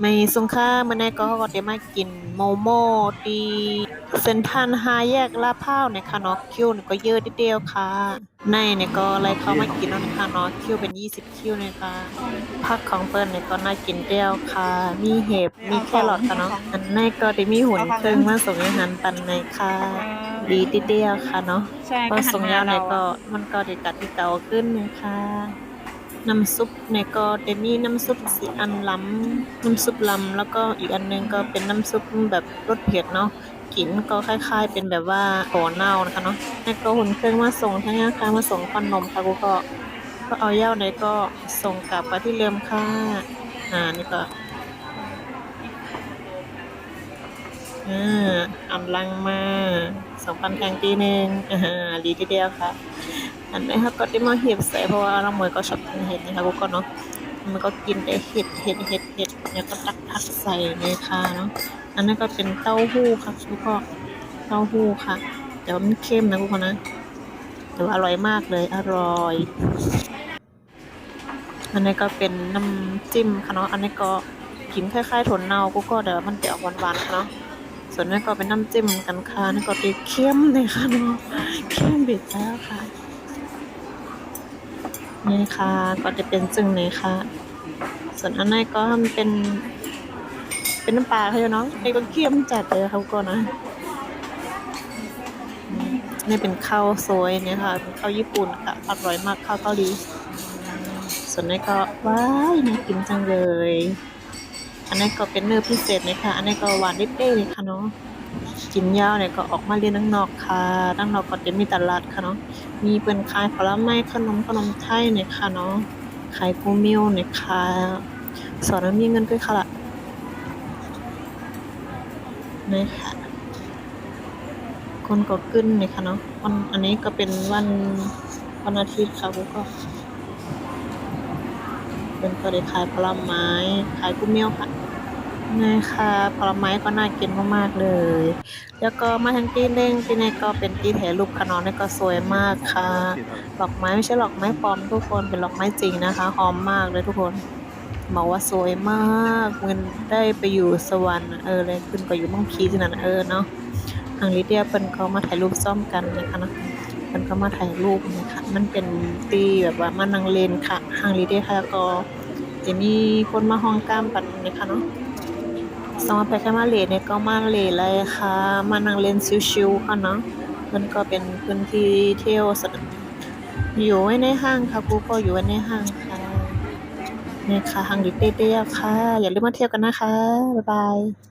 ไม่สงค่าเมื่อไหร่ก็ก็ได้มากินโมโมที่เซ็นทรัลห้าแยกลาดพร้าวนะคะเนาะคิวนี่ก็เยอะทีเดียวค่ะ ในเนี่ยก็เลยเข้ามากินแล้วนะคะเนาะคิวเป็น 20 คิวเลยค่ะผักของเปิ้นเนี่ยก็น่ากินเดียวค่ะ มีเห็บมีแครอทค่ะเนาะอันในก็ได้มีหุ่นเครื่องมาส่งอาหารปันในค่ะ ดีทีเดียวค่ะเนาะใช่พอส่งยาวในเราก็มันก็ได้กัดที่เก่าขึ้นนะคะ น้ำซุปในก็จะมีน้ำซุปสีอันล้ำน้ำซุปล้ำแล้วก็อีกอันหนึงก็เป็นน้ำซุปแบบรสเผ็ดเนาะกลิ่นก็คล้าย ๆ เป็นแบบว่าโหเน่านะคะเนาะแล้วก็หุ่นเครื่องมาส่งทั้งนี้ค่ะมาส่งขนมค่ะกูก็ก็เอาเย้าในก็ส่งกลับไปที่เริมค่ะอ่านี่ก็อ่าอำลังมาสองพันแทงปีหนึ่งอ่าดีทีเดียวค่ะ อันนี้ค่ะก็ได้มาเห็บใส่เพราะว่าเราเหมยก็ชอบกินเห็ดนะคะพวกคนเนาะมันก็กินแต่เห็ดเห็ดเห็ดเห็ดแล้วก็ตักผักใส่เลยค่ะเนาะอันนั้นก็เป็นเต้าหู้ค่ะทุกคนเต้าหู้ค่ะ แต่ว่ามันเค็มนะพวกคนนะแต่ว่าอร่อยมากเลยอร่อย อันนี้ก็เป็นน้ำจิ้มค่ะเนาะอันนี้ก็กินคล้ายๆถั่วเน่ากูก็แต่ว่ามันจะออกหวานๆค่ะเนาะส่วนนี้ก็เป็นน้ำจิ้มกันค่ะนี่ก็ตีเค็มเลยค่ะเนาะเค็มบิดแล้วค่ะ นี่ค่ะก็จะเป็นจึงนี้ค่ะ ส่วนอันนี้ก็ทำเป็น เป็นน้ำปลาค่ะเนาะไอ้ก็เคี่ยมจัดเลยเขาก็นะนี่เป็นข้าวโซยเนี่ยค่ะเป็นข้าวญี่ปุ่นค่ะอร่อยมากข้าวเกาหลีส่วนนี้ก็ว้ายน่ากินจังเลย อันนี้ก็เป็นเนื้อพิเศษเลยค่ะ อันนี้ก็หวานนิดเดียวเลยค่ะเนาะ กินยาวเนี่ยก็ออกมาเรียนข้างนอกค่ะข้างนอกก็จะมีตลาดค่ะเนาะ มีเป็นขายผลไม้ขนมขนมไทยเนี่ยค่ะเนาะ ขายกูมิวเนี่ยค่ะสอนแล้วมีเงินด้วยค่ะละนี่ค่ะ คนก็ขึ้นเนี่ยค่ะเนาะวันอันนี้ก็เป็นวันวันอาทิตย์ค่ะกูก็เป็นก็ได้ขายผลไม้ ขายกูมิวค่ะ นี่ค่ะผลไม้ก็น่ากินมากๆเลย แล้วก็มาทางตีเล่งที่นี่ก็เป็นตีแถรูปขนมนี่ก็สวยมากค่ะดอกไม้ไม่ใช่ดอกไม้ปลอมทุกคนเป็นดอกไม้จริงนะคะหอมมากเลยทุกคนบอกว่าสวยมากเหมือนได้ไปอยู่สวรรค์เออเลยขึ้นไปอยู่เมังคีที่นั่นเออเนาะทางลิเดียเปิ้นเขามาถ่ายรูปซ่อมกันนะคะเนาะเปิ้นก็มาถ่ายรูปนะคะมันเป็นตีแบบว่ามานังเลนค่ะทางลิเดียค่ะก็จะมีคนมาห้องกล้ามปันนะคะเนาะ สำหรับใครแค่มาเลเนี่ยก็มาเลเลยค่ะ มานั่งเล่นชิวๆค่ะเนาะมันก็เป็นพื้นที่เที่ยวสนุกอยู่ไว้ในห้างค่ะกูก็อยู่ไว้ในห้างค่ะนี่ค่ะห้างดิเต้ๆค่ะ อย่าลืมมาเที่ยวกันนะคะ บ๊ายบาย